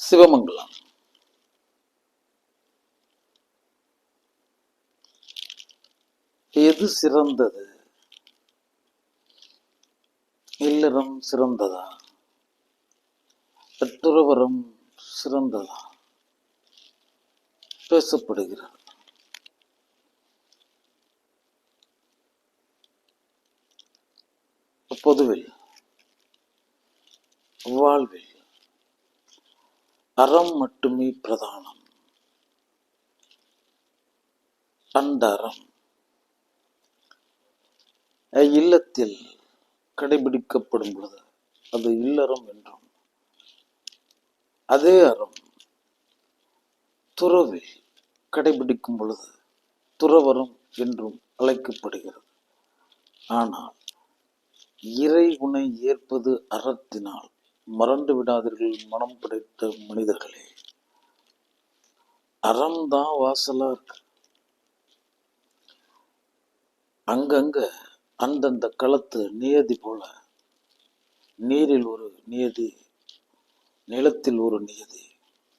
சிவமங்கலம். எது சிறந்தது? இல்லறம் சிறந்ததா? பெற்றுறவரம் சிறந்ததா? பேசப்படுகிறது. பொதுவில் வாழ்வில் அறம் மட்டுமே பிரதானம். அந்த அறம் இல்லத்தில் கடைபிடிக்கப்படும் பொழுது அது இல்லறம் என்றும். அதே அறம் துறவில் கடைபிடிக்கும் பொழுது துறவரம் என்றும் அழைக்கப்படுகிறது. ஆனால் இறைகுணை ஏற்பது அறத்தினால் மறந்து விடாதீர்கள் மனம் படைத்த மனிதர்களே. அறம்தான் வாசலா இருக்கு. அங்கங்க அந்தந்த களத்து நியதி போல நீரில் ஒரு நியதி நிலத்தில் ஒரு நியதி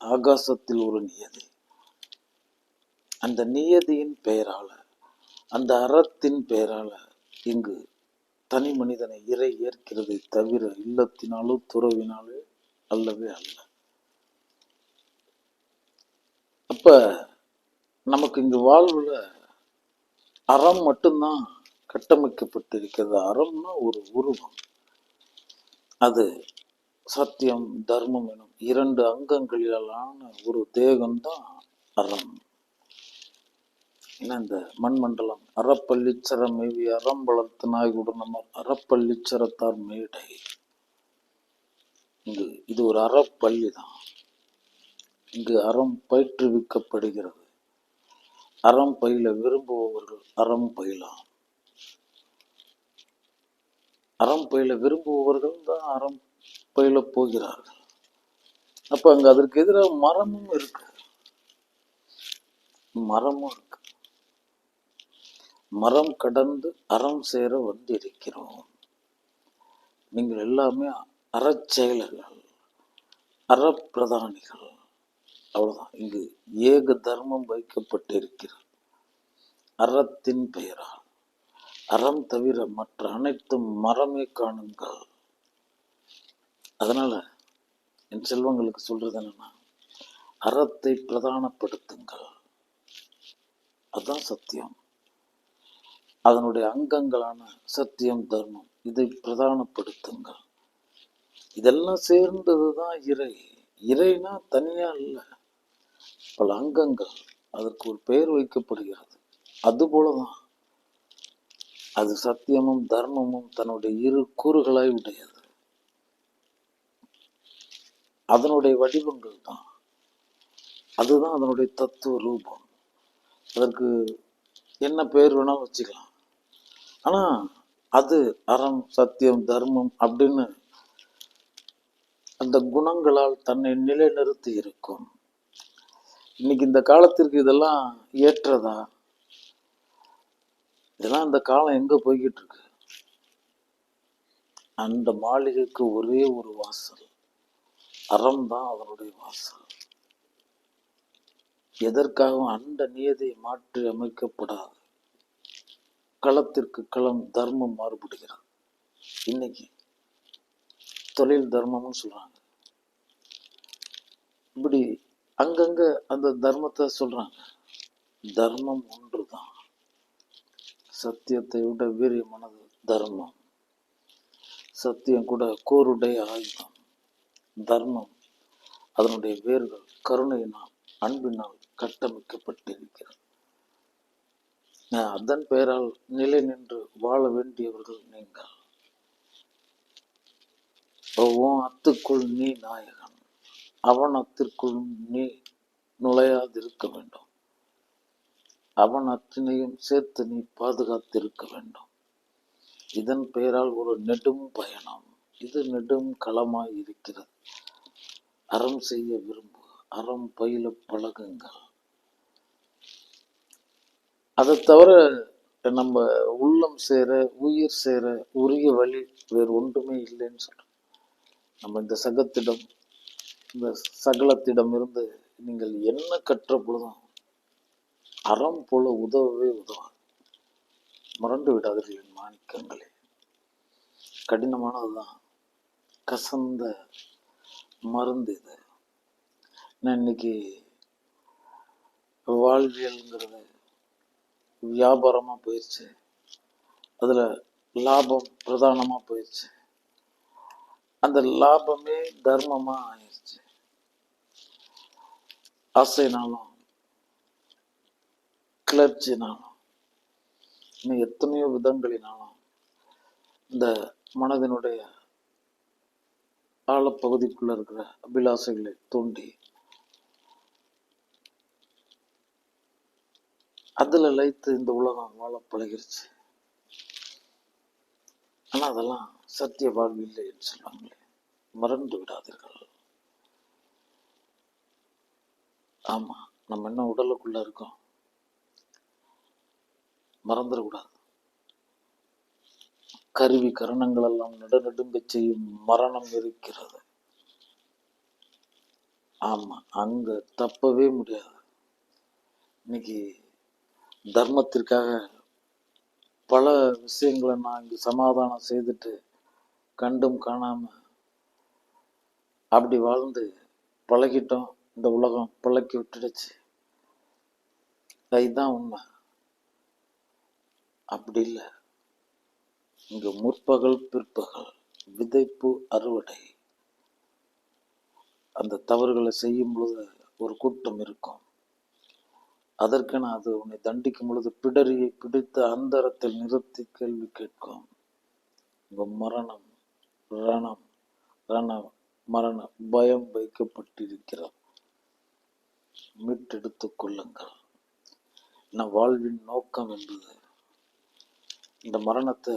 ஆகாசத்தில் ஒரு நியதி. அந்த நியதியின் பெயரால அந்த அறத்தின் பெயரால இங்கு தனி மனிதனை இறை ஏற்கிறதை தவிர இல்லத்தினாலோ துறவினாலோ அல்லவே அல்ல. அப்ப நமக்கு இங்கு வாழ்வுல அறம் மட்டும்தான் கட்டமைக்கப்பட்டிருக்கிறது. அறம்னா ஒரு உருவம். அது சத்தியம் தர்மம் எனும் இரண்டு அங்கங்களிலான ஒரு தேகம்தான் அறம். என்ன இந்த மண்மண்டலம்? அறப்பள்ளிச்சர மேவி அறம் வளர்த்த நாய்குடன் நம்ம அறப்பள்ளிச்சரத்தார் மேடை. இங்கு இது ஒரு அறப்பள்ளி தான் இங்கு அறம் பயிற்றுவிக்கப்படுகிறது. அறம் பயில விரும்புபவர்கள் அறம் பயிலாம். அறம் பயில விரும்புபவர்கள் தான் அறம் பயில போகிறார்கள். அப்ப அங்க அதற்கு எதிராக மரமும் இருக்கு. மரமும் இருக்கு. மரம் கடந்து அறம் சேர வந்திருக்கிறோம். நீங்கள் எல்லாமே அறச்செயலர்கள் அறப்பிரதானிகள். அவ்வளவுதான். இங்கு ஏக தர்மம் வைக்கப்பட்டிருக்கிறது. அறத்தின் பெயரால். அறம் தவிர மற்ற அனைத்தும் மரமே காணுங்கள். அதனால என் செல்வங்களுக்கு சொல்றது என்னன்னா அறத்தை பிரதானப்படுத்துங்கள். அதுதான் சத்தியம். அதனுடைய அங்கங்களான சத்தியம் தர்மம் இதை பிரதானப்படுத்துங்கள். இதெல்லாம் சேர்ந்ததுதான் இறை. இறைனா தனியா இல்லை. பல அங்கங்கள் அதற்கு ஒரு பெயர் வைக்கப்படுகிறது. அதுபோலதான் அது சத்தியமும் தர்மமும் தன்னுடைய இரு கூறுகளாய் உடையது. அதனுடைய வடிவங்கள் தான். அதுதான் அதனுடைய தத்துவ ரூபம். அதற்கு என்ன பெயர் வேணாலும் வச்சுக்கலாம். ஆனா அது அறம் சத்தியம் தர்மம் அப்படின்னு அந்த குணங்களால் தன்னை நிலைநிறுத்தி இருக்கும். இன்னைக்கு இந்த காலத்திற்கு இதெல்லாம் ஏற்றதா? இதெல்லாம் இந்த காலம் எங்க போய்கிட்டு இருக்கு அந்த மாளிகைக்கு ஒரே ஒரு வாசல். அறம் தான் அதனுடைய வாசல். எதற்காகவும் அந்த நியதியை மாற்றி அமைக்கப்படாது. களத்திற்கு களம் தர்மம் மாறுபடுகிறது. இன்னைக்கு தொழில் தர்மம்னு சொல்றாங்க. இப்படி அங்கங்க அந்த தர்மத்தை சொல்றாங்க. தர்மம் ஒன்றுதான். சத்தியத்தை விட வீரியமானது தர்மம். சத்தியம் கூட கோருடைய ஆயுதம். தர்மம் அதனுடைய வேர்கள் கருணையினால் அன்பினால் கட்டமைக்கப்பட்டிருக்கிறது. அதன் பெயரால் நிலை நின்று வாழ வேண்டியவர்கள் நீங்கள். உன் அத்துக்குள் நீ நாயகன். அவன் அத்திற்குள் நீ நுழையாதிருக்க வேண்டும். அவன் அத்தினையும் சேர்த்து நீ பாதுகாத்திருக்க வேண்டும். இதன் பெயரால் ஒரு நெடும் பயணம். இது நெடும் களமாய் இருக்கிறது. அறம் செய்ய விரும்பு. அறம் பயில பழகுங்கள். அதை தவிர நம்ம உள்ளம் சேர உயிர் சேர உரிய வழி வேறு ஒன்றுமே இல்லைன்னு சொல்கிறோம் நம்ம இந்த சகத்திடம் இந்த சகலத்திடம் இருந்து நீங்கள் என்ன கற்ற பொழுதும் அறம் போல உதவவே உதவாது. மறந்து விடாதீர்கள் என் மாணிக்கங்களே. கடினமானதுதான். கசந்த மருந்து இது. நான் இன்னைக்கு வாழ்வியல்ங்கிறது வியாபாரமா போயிடுச்சு அதுல லாபம் பிரதானமா போயிடுச்சு அந்த லாபமே தர்மமா ஆயிடுச்சு ஆசைனாலும் கிளர்ச்சினாலும் இன்னும் எத்தனையோ விதங்களினாலும் இந்த மனதினுடைய ஆழப்பகுதிக்குள்ளே இருக்கிற அபிலாசைகளை தூண்டி அதுல லைத்து இந்த உலகம் வாழ பழகிருச்சு ஆனா அதெல்லாம் சத்திய வாழ்வு இல்லை என்று சொல்லுவாங்களே மறந்து விடாதீர்கள். ஆமா நம்ம என்ன உடலுக்குள்ள இருக்கோம்? மறந்துடக்கூடாது கருவி கரணங்கள் எல்லாம் நடுநடுங்க செய்யும் மரணம் இருக்கிறது. ஆமா அங்க தப்பவே முடியாது. இன்னைக்கு தர்மத்திற்காக பல விஷயங்களை நான் இங்கே சமாதானம் செய்துட்டு கண்டும் காணாம அப்படி வாழ்ந்து பழகிட்டோம். இந்த உலகம் பழக்கி விட்டுடுச்சு. இதுதான் உண்மை. அப்படி இல்லை. இங்கே முற்பகல் பிற்பகல் விதைப்பு அறுவடை. அந்த தவறுகளை செய்யும் பொழுது ஒரு கூட்டம் இருக்கும். அதற்கென அது உன்னை தண்டிக்கும் பொழுது பிடரியை பிடித்த அந்தரத்தில் நிறுத்தி கேள்வி கேட்கும். உங்க மரணம் ரணம் ரண மரண பயம் வைக்கப்பட்டிருக்கிறது. மீட்டெடுத்துக் கொள்ளுங்கள். நம் வாழ்வின் நோக்கம் என்பது? இந்த மரணத்தை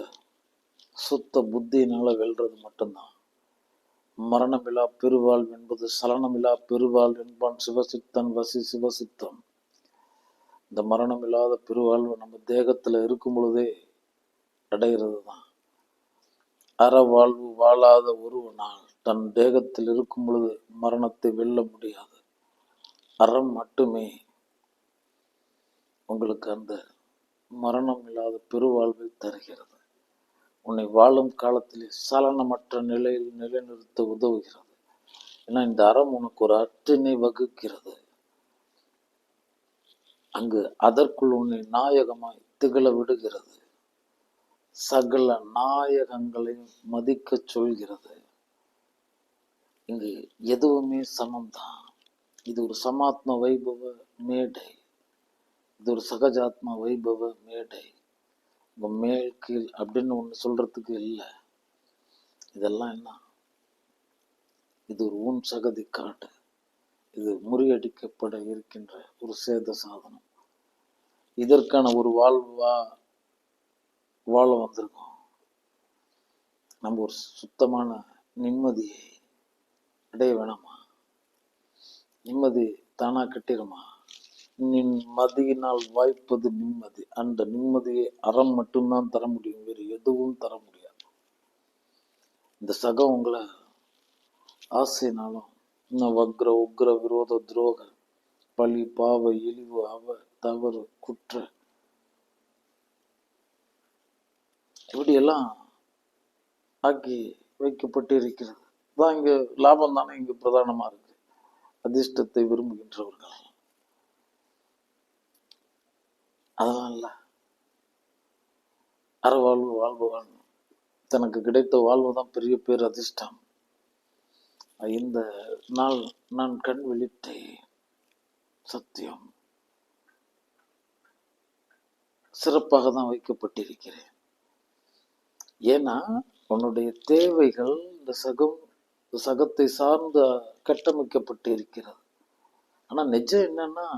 சுத்த புத்தியினால வெல்றது மட்டும்தான். மரணமில்லா பெருவாழ்வு என்பது சலனமில்லா பெருவாழ்வு என்பான் சிவசித்தன் வசி சிவசித்தன் இந்த மரணம் இல்லாத பெருவாழ்வு நம்ம தேகத்துல இருக்கும் பொழுதே அடைகிறது தான் அறவாழ்வு வாழாத ஒருவனால் தன் தேகத்தில் இருக்கும் பொழுது மரணத்தை வெல்ல முடியாது. அறம் மட்டுமே உங்களுக்கு அந்த மரணம் இல்லாத பெருவாழ்வை தருகிறது. உன்னை வாழும் காலத்திலே சலனமற்ற நிலையில் நிலைநிறுத்த உதவுகிறது. ஏன்னா இந்த அறம் உனக்கு ஒரு அற்றினை வகுக்கிறது. அங்கு அதற்குள் உன்னை நாயகமாய் திகழ விடுகிறது. சகல நாயகங்களையும் மதிக்கச் சொல்கிறது. இங்கு எதுவுமே சமம்தான். இது ஒரு சமாத்ம வைபவ மேடை. இது ஒரு சகஜாத்ம வைபவ மேடை. உங்க மேல் கீழ் அப்படின்னு ஒன்று சொல்றதுக்கு இல்லை. இதெல்லாம் என்ன? இது ஒரு ஊன் சகதி காட்டு இது முறியடிக்கப்பட இருக்கின்ற ஒரு சேத சாதனம். இதற்கான ஒரு வாழ்வா வாழ வந்திருக்கோம். நம்ம ஒரு சுத்தமான நிம்மதியை அடைய வேணாமா? நிம்மதி தானா கட்டிடமா? நின் மதியினால் வாய்ப்பது நிம்மதி. அந்த நிம்மதியை அறம் மட்டும்தான் தர முடியும். வேறு எதுவும் தர முடியாது. இந்த சகம் உங்களை ஆசைனாலும் இன்னும் வக்ர உக்ர விரோத துரோக பழி பாவ இழிவு அவ தவறு குற்ற. இப்படியெல்லாம் ஆக்கி வைக்கப்பட்டு இருக்கிறது தான் இங்க லாபம் தானே இங்க பிரதானமா இருக்கு. அதிர்ஷ்டத்தை விரும்புகின்றவர்கள். அதெல்லாம் இல்லை. அறவாழ்வு வாழ்பவன். தனக்கு கிடைத்த வாழ்வு தான் பெரிய பேர் அதிர்ஷ்டம். இந்த நாள் நான் கண் விழித்தேன். சத்தியம். சிறப்பாக தான் வைக்கப்பட்டிருக்கிறேன். ஏன்னா உன்னுடைய தேவைகள் இந்த சகம் இந்த சகத்தை சார்ந்து கட்டமைக்கப்பட்டு இருக்கிறது ஆனா நிஜம் என்னன்னா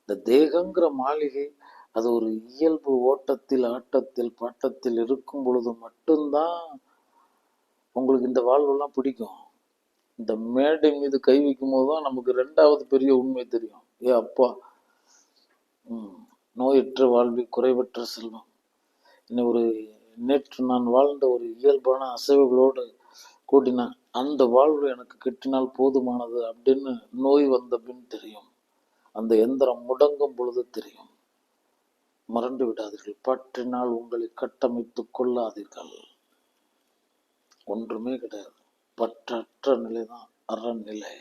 இந்த தேகங்கிற மாளிகை அது ஒரு இயல்பு ஓட்டத்தில் ஆட்டத்தில் பாட்டத்தில் இருக்கும் பொழுது மட்டும்தான் உங்களுக்கு இந்த வாழ்வெல்லாம் பிடிக்கும். இந்த மேடை மீது கை வைக்கும் போது தான் நமக்கு ரெண்டாவது பெரிய உண்மை தெரியும். ஏ அப்பா. ம், நோயற்ற வாழ்வி குறைவற்ற செல்வம். என்னை ஒரு நேற்று நான் வாழ்ந்த ஒரு இயல்பான அசைவுகளோடு கூட்டின அந்த வாழ்வு எனக்கு கிட்டினால் போதுமானது அப்படின்னு நோய் வந்த பின் தெரியும். அந்த எந்திரம் முடங்கும் பொழுது தெரியும். மறந்து விடாதீர்கள். பற்றினால் உங்களை கட்டமைத்துக் கொள்ளாதீர்கள். ஒன்றுமே கிடையாது. பற்றற்ற நிலை தான் அறநிலை.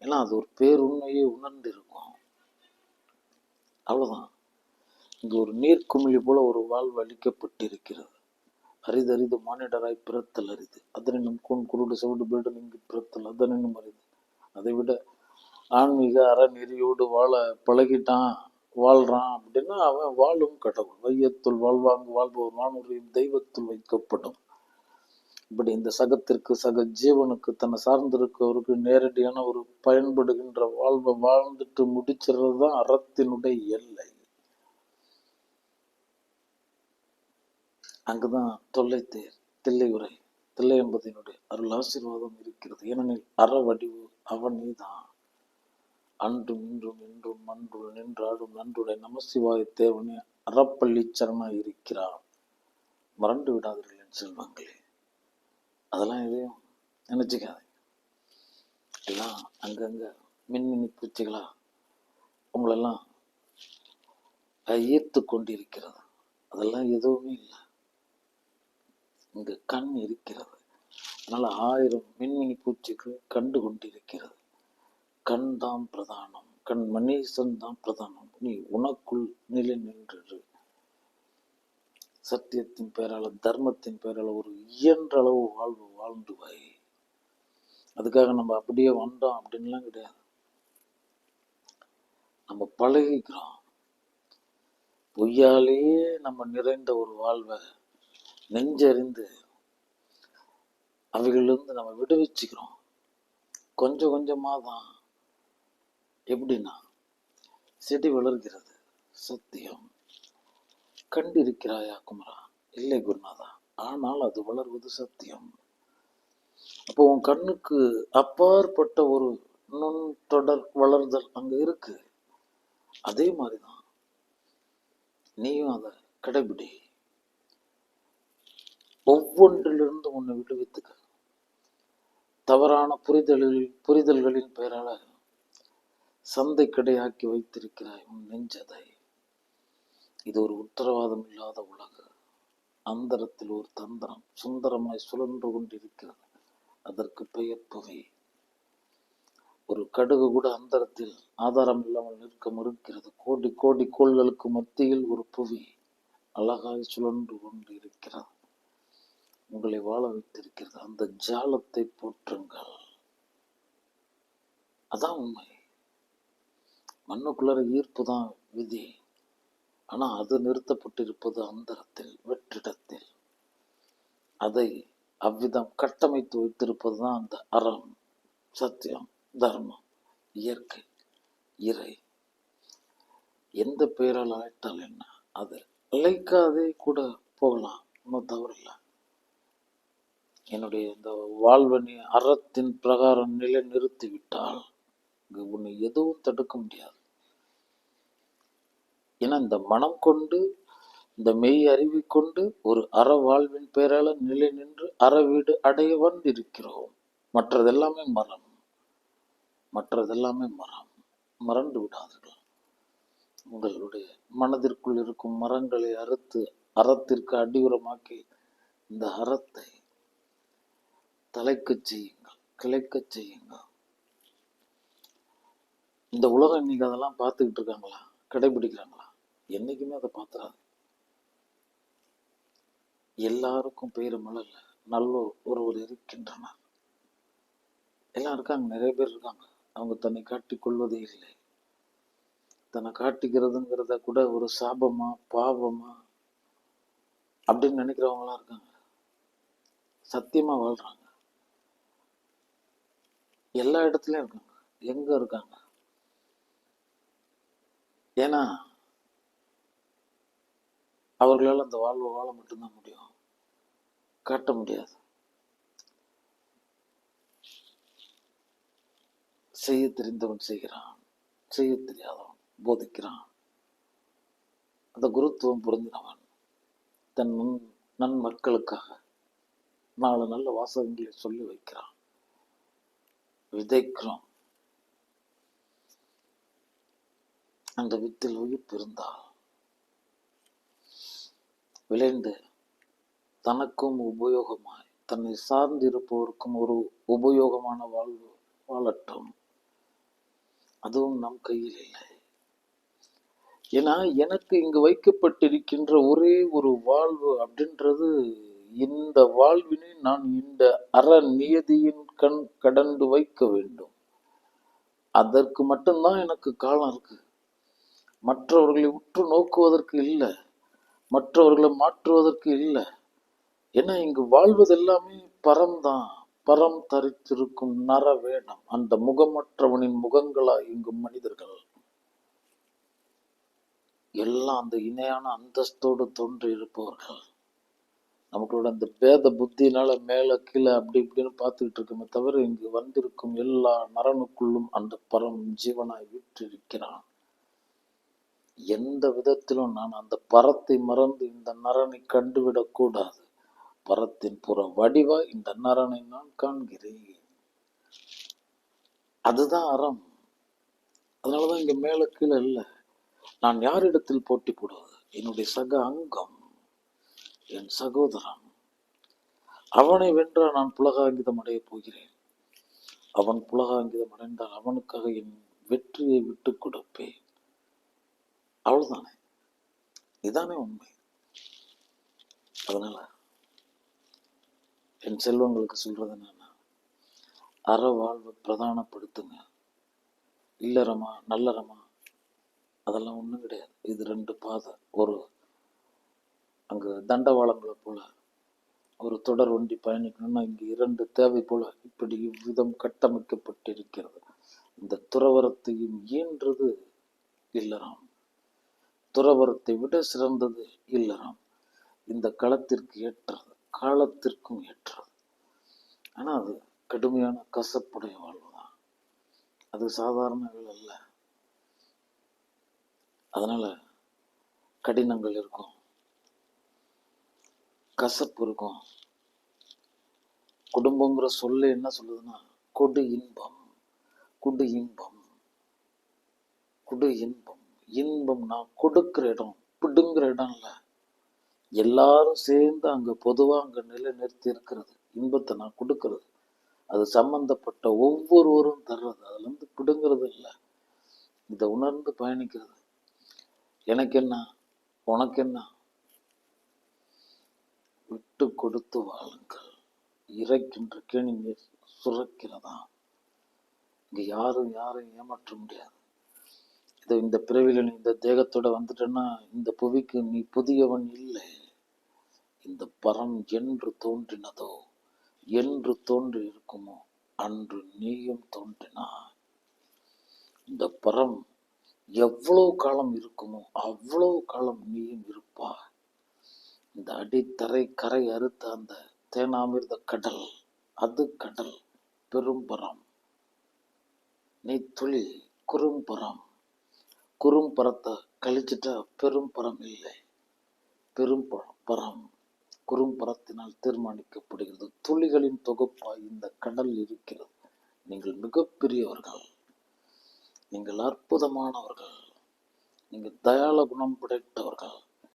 ஏன்னா அது ஒரு பேருண்மையை உணர்ந்து அவ்வளோதான் அவ்வளவுதான். இங்கு ஒரு நீர்க்குமிழி போல ஒரு வாழ்வு அளிக்கப்பட்டிருக்கிறது அரிதறிது மானிடராய் பிறத்தல் அரிது. அதனினும் கூன் குருடு செவிடு பீடன் இங்கு பிறத்தல் அதனினும் அரிது. அதை விட ஆன்மீக அறநெறியோடு வாழ பழகிட்டான் வாழ்றான் அப்படின்னா அவன் வாழும் கடவுள். வையத்துள் வாழ்வாங்கு வாழ்பவர் வானுரையும் தெய்வத்துள் வைக்கப்படும். இப்படி இந்த சகத்திற்கு சக ஜீவனுக்கு தன்னை சார்ந்திருக்கவருக்கு நேரடியான ஒரு பயன்படுகின்ற வாழ்வை வாழ்ந்துட்டு முடிச்சிடுறது தான் அறத்தினுடைய எல்லை. அங்குதான் தொல்லை தேர் தில்லை உரை. தில்லை என்பதனுடைய அருள் ஆசீர்வாதம் இருக்கிறது. ஏனெனில் அற வடிவு அவனேதான். அன்றும் இன்றும் இன்றும் அன்றுள் நின்றாடும் நன்றுடைய நமசிவாய தேவனே அறப்பள்ளி சரணாய் இருக்கிறான் மறந்து விடாதீர்கள் செல்வங்களே. அதெல்லாம் எதையும் நினச்சிக்காதீங்க. எல்லாம் அங்கங்கே மின்மினி பூச்சிகளா உங்களெல்லாம் ஈர்த்து கொண்டிருக்கிறது. அதெல்லாம் எதுவுமே இல்லை. இங்கே கண் இருக்கிறது. அதனால் ஆயிரம் மின்மினி பூச்சிகள் கண்டு கொண்டிருக்கிறது. கண் தான் பிரதானம். கண் மணீசன் தான் பிரதானம். நீ உனக்குள் நிலை நின்று சத்தியத்தின் பெயரால் தர்மத்தின் பெயரால் ஒரு இயன்ற அளவு வாழ்வு வாழ்ந்து வை அதுக்காக நம்ம அப்படியே வந்தோம் அப்படின்லாம் கிடையாது. நம்ம பழகிக்கிறோம். பொய்யாலேயே நம்ம நிறைந்த ஒரு வாழ்வை நெஞ்சறிந்து அவைகளிலிருந்து நம்ம விடுவிச்சுக்கிறோம். கொஞ்சம் கொஞ்சமாக தான் எப்படின்னா செடி வளர்கிறது. சத்தியம். கண்டிருக்கிறாயா குமரா? இல்லை குருநாதா. ஆனால் அது வளர்வது சத்தியம். அப்போ உன் கண்ணுக்கு அப்பாற்பட்ட ஒரு நுண் தொடர் வளர்தல் அங்க இருக்கு. அதே மாதிரிதான் நீயும் அதை கடைபிடி. ஒவ்வொன்றிலிருந்து உன்னை விடுவித்துக்க. தவறான புரிதலில் புரிதல்களின் பெயரால சந்தை கடையாக்கி வைத்திருக்கிறாய் உன் நெஞ்சதை. இது ஒரு உத்தரவாதம் இல்லாத உலகு. அந்தரத்தில் ஒரு தந்திரம் சுந்தரமாய் சுழன்று கொண்டிருக்கிறது. அதற்கு பெயர் புவி. ஒரு கடுகு கூட அந்தரத்தில் ஆதாரம் இல்லாமல் நிற்க மறுக்கிறது. கோடி கோடி கோள்களுக்கு மத்தியில் ஒரு புவி அழகாய் சுழன்று கொண்டு இருக்கிறது உங்களை வாழ வைத்திருக்கிறது. அந்த ஜாலத்தை போற்றுங்கள். அதான் உண்மை. மண்ணுக்குள்ளார ஈர்ப்பு தான் விதி. ஆனா அது நிறுத்தப்பட்டிருப்பது அந்தரத்தில் வெற்றிடத்தில். அதை அவ்விதம் கட்டமைத்து வைத்திருப்பது தான் அந்த அறம் சத்தியம் தர்மம் இயற்கை இறை. எந்த பெயரால் அழைத்தால் என்ன? அது அழைக்காதே கூட போகலாம் ஒன்றும் தவறில்லை. என்னுடைய இந்த வாழ்வனை நீ அறத்தின் பிரகாரம் நிலை நிறுத்திவிட்டால் உன்னை எதுவும் தடுக்க முடியாது. ஏன்னா இந்த மனம் கொண்டு இந்த மெய் அறிவை கொண்டு ஒரு அற வாழ்வின் பெயரால நிலை நின்று அற வீடு அடைய வந்திருக்கிறோம். மற்றதெல்லாமே மரம். மற்றதெல்லாமே மரம். மறந்து விடாதீர்கள். உங்களுடைய மனதிற்குள் இருக்கும் மரங்களை அறுத்து அறத்திற்கு அடியுரமாக்கி இந்த அறத்தை தலைக்கச் செய்யுங்கள் கிளைக்கச் செய்யுங்கள். இந்த உலகம் இன்னைக்கு அதெல்லாம் பார்த்துக்கிட்டு இருக்காங்களா? கடைபிடிக்கிறாங்களா? என்னைக்குமே அதை பார்த்துறாது எல்லாருக்கும் பெயர் நல்ல ஒருவர் இருக்கின்றனர். எல்லாம் இருக்காங்க நிறைய பேர் இருக்காங்க. அவங்க தன்னை காட்டிக் கொள்வதே இல்லை. தன்னை காட்டிக்கிறதுங்கிறத கூட ஒரு சாபமா பாவமா அப்படின்னு நினைக்கிறவங்களாம் இருக்காங்க. சத்தியமா வாழ்றாங்க. எல்லா இடத்துலயும் இருக்காங்க. எங்க இருக்காங்க? ஏன்னா அவர்களால் அந்த வாழ்வை வாழ மட்டும்தான் முடியும். காட்ட முடியாது. செய்ய தெரிந்தவன் செய்கிறான். செய்ய தெரியாதவன் போதிக்கிறான். அந்த குருத்துவம் புரிந்தினவன் தன் நன் நன் மக்களுக்காக நாலு நல்ல வாசகங்களை சொல்லி வைக்கிறான். விதைக்கிறோம். அந்த வித்தில் உயிர் இருந்தால் விளைந்து தனக்கும் உபயோகமாய் தன்னை சார்ந்திருப்பவருக்கும் ஒரு உபயோகமான வாழ்வு வாழட்டும். அதுவும் நம் கையில் இல்லை. ஏன்னா எனக்கு இங்கு வைக்கப்பட்டிருக்கின்ற ஒரே ஒரு வாழ்வு அப்படின்றது இந்த வாழ்வினை நான் இந்த அற நியதியின் கண் கடந்து வைக்க வேண்டும். அதற்கு மட்டும்தான் எனக்கு காலம் இருக்கு. மற்றவர்களை உற்று நோக்குவதற்கு இல்லை. மற்றவர்களை மாற்றுவதற்கு இல்லை. ஏன்னா இங்கு வாழ்வது எல்லாமே பரம்தான். பரம் தரித்திருக்கும் நர வேடம். அந்த முகமற்றவனின் முகங்களா இங்கு மனிதர்கள். எல்லாம் அந்த இணையான அந்தஸ்தோடு தோன்றி இருப்பவர்கள். நமக்களோட அந்த பேத புத்தினால மேல கீழே அப்படி இப்படின்னு பார்த்துக்கிட்டு இருக்கோமே தவிர இங்கு வந்திருக்கும் எல்லா நரனுக்குள்ளும் அந்த பரம் ஜீவனாய் விற்றிருக்கிறான். எந்த விதத்திலும் நான் அந்த பரத்தை மறந்து இந்த நரனை கண்டுவிடக்கூடாது பரத்தின் புற வடிவா இந்த நரனை நான் காண்கிறேன். அதுதான் அறம். அதனாலதான் இங்க மேல கீழே இல்லை. நான் யாரிடத்தில் போட்டி போடுவது? என்னுடைய சக அங்கம் என் சகோதரன். அவனை வென்றால் நான் புலகாங்கிதம் அடையப் போகிறேன். அவன் புலகாங்கிதம் அடைந்தால் அவனுக்காக என் வெற்றியை விட்டு அவ்வளவுதானே. இதானே உண்மை. அதனால என் செல்வங்களுக்கு சொல்றது என்னன்னா அற வாழ்வை பிரதானப்படுத்துங்க. இல்லறமா நல்லறமா அதெல்லாம் ஒன்றும் கிடையாது. இது ரெண்டு பாதை. ஒரு அங்கு தண்டவாளங்களை போல ஒரு தொடர் வண்டி பயணிக்கணும்னா இங்கு இரண்டு தேவை போல இப்படி இவ்விதம் கட்டமைக்கப்பட்டிருக்கிறது. இந்த துறவரத்தையும் ஈன்றது இல்லறம். துறவரத்தை விட சிறந்தது இல்லறம். இந்த களத்திற்கு ஏற்றது காலத்திற்கும் ஏற்றது. ஆனா அது கடுமையான கசப்புடைய வாழ்வு தான் அது சாதாரணங்கள் அல்ல. அதனால கடினங்கள் இருக்கும் கசப்பு இருக்கும். குடும்பங்கிற சொல்ல என்ன சொல்லுதுன்னா கொடு இன்பம் குடு இன்பம் குடு இன்பம். இன்பம் நான் கொடுக்கிற இடம் பிடுங்குற இடம் இல்லை. எல்லாரும் சேர்ந்து அங்கே பொதுவாக அங்கே நிலை நிறுத்தி இருக்கிறது. இன்பத்தை நான் கொடுக்கறது. அது சம்பந்தப்பட்ட ஒவ்வொருவரும் தர்றது. அதுலேருந்து பிடுங்கிறது இல்லை. இதை உணர்ந்து பயணிக்கிறது. எனக்கு என்ன? உனக்கு என்ன? விட்டு கொடுத்து வாழுங்கள். இறைக்கின்ற கேணி நீர் சுரக்கிறதா? இங்கே யாரும் யாரும் ஏமாற்ற முடியாது. இது இந்த பிறவியில் நீ இந்த தேகத்தோட வந்துட்டேன்னா இந்த புவிக்கு நீ புதியவன் இல்லை. இந்த பரம் என்று தோன்றினதோ என்று தோன்றி இருக்குமோ அன்று நீயும் தோன்றினா இந்த பரம் எவ்வளவு காலம் இருக்குமோ அவ்வளவு காலம் நீயும் இருப்பா இந்த அடித்தரை கரை அறுத்த அந்த தேனாமிர்த கடல் அது கடல் பெரும்பரம். நீ துளி குறும்பரம் குறும்பரத்தை கழிச்சிட்டா பெரும்பரம் இல்லை. பெரும் பரம். குறும்பரத்தினால் தீர்மானிக்கப்படுகிறது. துளிகளின் தொகுப்பாய் இந்த கடல் இருக்கிறது. நீங்கள் மிகப்பெரியவர்கள். நீங்கள் அற்புதமானவர்கள். நீங்கள் தயால குணம் படைத்தவர்கள்.